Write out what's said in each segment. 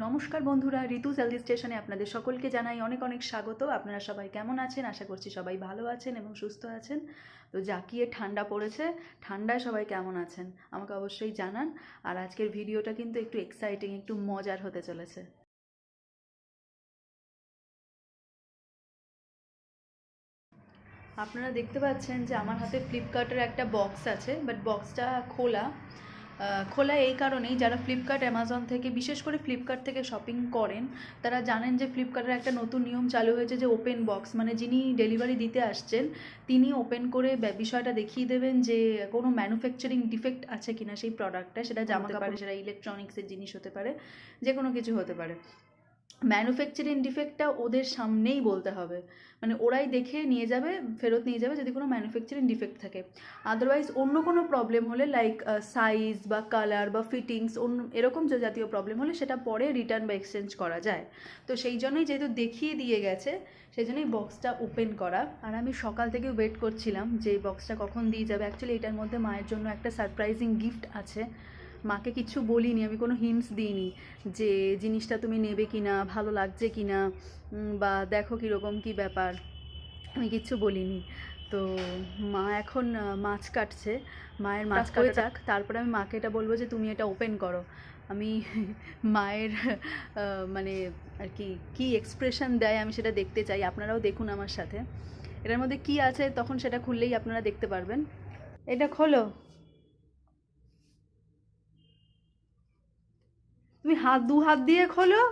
নমস্কার বন্ধুরা, ঋতু হেলদি স্টেশনে আপনাদের সকলকে জানাই অনেক অনেক স্বাগত। আপনারা সবাই কেমন আছেন? আশা করছি সবাই ভালো আছেন এবং সুস্থ আছেন। তো জাকিয়ে ঠান্ডা পড়েছে, ঠান্ডায় সবাই কেমন আছেন? আমাকে অবশ্যই জানান। আর আজকের ভিডিওটা কিন্তু একটু এক্সাইটিং একটু মজার হতে চলেছে। আপনারা দেখতে পাচ্ছেন যে আমার হাতে ফ্লিপকার্টের একটা বক্স আছে বাট বক্সটা খোলা। খোলা এই কারণেই যারা ফ্লিপকার্ট অ্যামাজন থেকে বিশেষ করে ফ্লিপকার্ট থেকে শপিং করেন তারা জানেন যে ফ্লিপকার্টের একটা নতুন নিয়ম চালু হয়েছে যে ওপেন বক্স মানে যিনি ডেলিভারি দিতে আসছেন তিনি ওপেন করে বিষয়টা দেখিয়ে দেবেন যে কোনো ম্যানুফ্যাকচারিং ডিফেক্ট আছে কিনা সেই প্রোডাক্টটা সেটা জামা কাপড় সেটা ইলেকট্রনিক্সের জিনিস হতে পারে যে কোনো কিছু হতে পারে। ম্যানুফ্যাকচারিং ডিফেক্টটা ওদের সামনেই বলতে হবে। মানে ওরাই দেখে নিয়ে যাবে, ফেরত নিয়ে যাবে যদি কোনো ম্যানুফ্যাকচারিং ডিফেক্ট থাকে। আদারওয়াইজ অন্য কোনো প্রবলেম হলে লাইক সাইজ বা কালার বা ফিটিংস অন্য এরকম যে জাতীয় প্রবলেম হলে সেটা পরে রিটার্ন বা এক্সচেঞ্জ করা যায়। তো সেই জন্যই যেহেতু দেখিয়ে দিয়ে গেছে, সেই জন্যই বক্সটা ওপেন করা। আর আমি সকাল থেকে ওয়েট করছিলাম যে বক্সটা কখন দিয়ে যাবে। অ্যাকচুয়ালি এটার মধ্যে মায়ের জন্য একটা সারপ্রাইজিং গিফট আছে। মাকে কিছু বলিনি আমি কোনো হিন্টস দিইনি যে জিনিসটা তুমি নেবে কি না ভালো লাগছে কি না বা দেখো কীরকম কী ব্যাপার আমি কিচ্ছু বলিনি। তো মা এখন মাছ কাটছে মায়ের মাছ কাটা যাক তারপরে আমি মাকে এটা বলব যে তুমি এটা ওপেন করো। আমি মায়ের মানে আর কি কী এক্সপ্রেশন দেয় আমি সেটা দেখতে চাই আপনারাও দেখুন আমার সাথে। এটার মধ্যে কি আছে তখন সেটা খুললেই আপনারা দেখতে পারবেন। এটা খোলো। তুমি হাত দু হাত দিয়ে খোলো।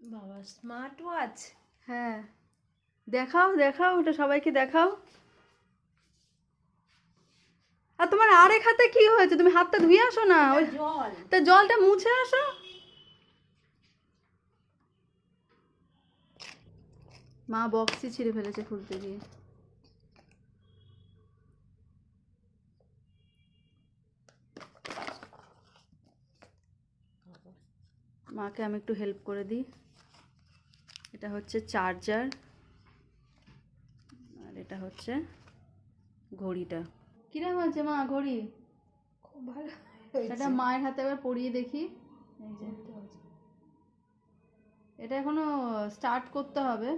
বাবা স্মার্ট ওয়াচ হ্যাঁ। দেখাও দেখাও ওটা সবাইকে দেখাও। আর তোমার আরেক হাতে কি হয়েছে? তুমি হাতটা ধুয়ে আসো না। ওই জল। তা জলটা মুছে আসো। মা বক্সই ছিঁড়ে ফেলেছে খুলতে গিয়ে মাকে আমি একটু হেল্প করে দিই। এটা হচ্ছে চার্জার আর এটা হচ্ছে ঘড়িটা। কিরম হয়েছে মা ঘড়ি? খুব ভালো সেটা মায়ের হাতে একবার পরিয়ে দেখি। এটা এখনও স্টার্ট করতে হবে।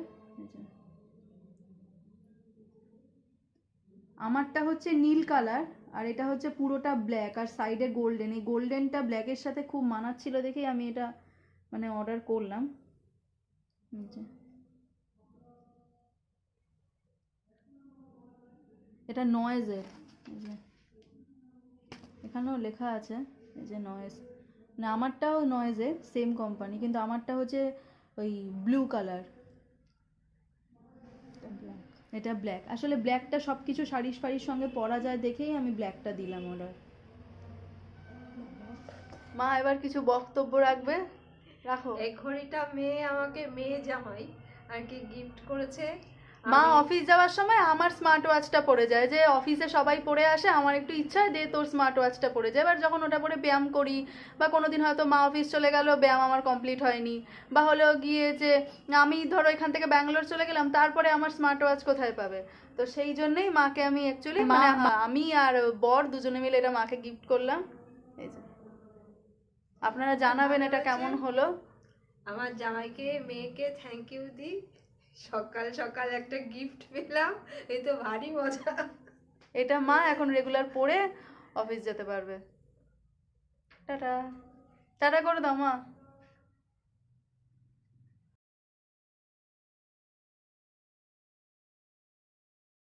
আমারটা হচ্ছে নীল কালার আর এটা হচ্ছে পুরোটা ব্ল্যাক আর সাইডে গোল্ডেন। এই গোল্ডেনটা ব্ল্যাকের সাথে খুব মানাচ্ছিল দেখেই আমি এটা মানে অর্ডার করলাম। এটা নয়েজের। এখানেও লেখা আছে, এই যে নয়েজ। না, আমারটাও নয়েজে সেম কোম্পানি, কিন্তু আমারটা হচ্ছে ওই ব্লু কালার। এটা ব্ল্যাক আসলে ব্ল্যাকটা সব কিছু শাড়ি ফাড়ির সঙ্গে পরা যায় দেখেই আমি ব্ল্যাকটা দিলাম অর্ডার মা এবার কিছু বক্তব্য রাখবে? রাখো। এই ঘড়িটা মেয়ে আমাকে মেয়ে জামাই আর কি গিফট করেছে মা অফিস যাওয়ার সময় আমার স্মার্ট ওয়াচটা পরে যায়। যে অফিসে সবাই পরে আসে আমার একটু ইচ্ছা দে তোর স্মার্ট ওয়াচটা পরে যায়। এবার যখন ওটা পরে ব্যায়াম করি বা কোনো দিন হয়তো মা অফিস চলে গেল ব্যায়াম আমার কমপ্লিট হয়নি। বা হলেও গিয়ে যে আমি ধরো এখান থেকে ব্যাঙ্গালোর চলে গেলাম তারপরে আমার স্মার্ট ওয়াচ কোথায় পাবে? তো সেই জন্যই মাকে আমি অ্যাকচুয়ালি মানে আমি আর বর দুজনে মিলে এটা মাকে গিফট করলাম। এই যে। আপনারা জানাবেন এটা কেমন হলো? আমার জামাইকে মেয়েকে থ্যাংক ইউ দি সকাল সকাল একটা গিফট পেলাম, এই তো ভারী মজা। এটা মা এখন রেগুলার পরে অফিস যেতে পারবে। টাটা। টাটা করে দাও মা।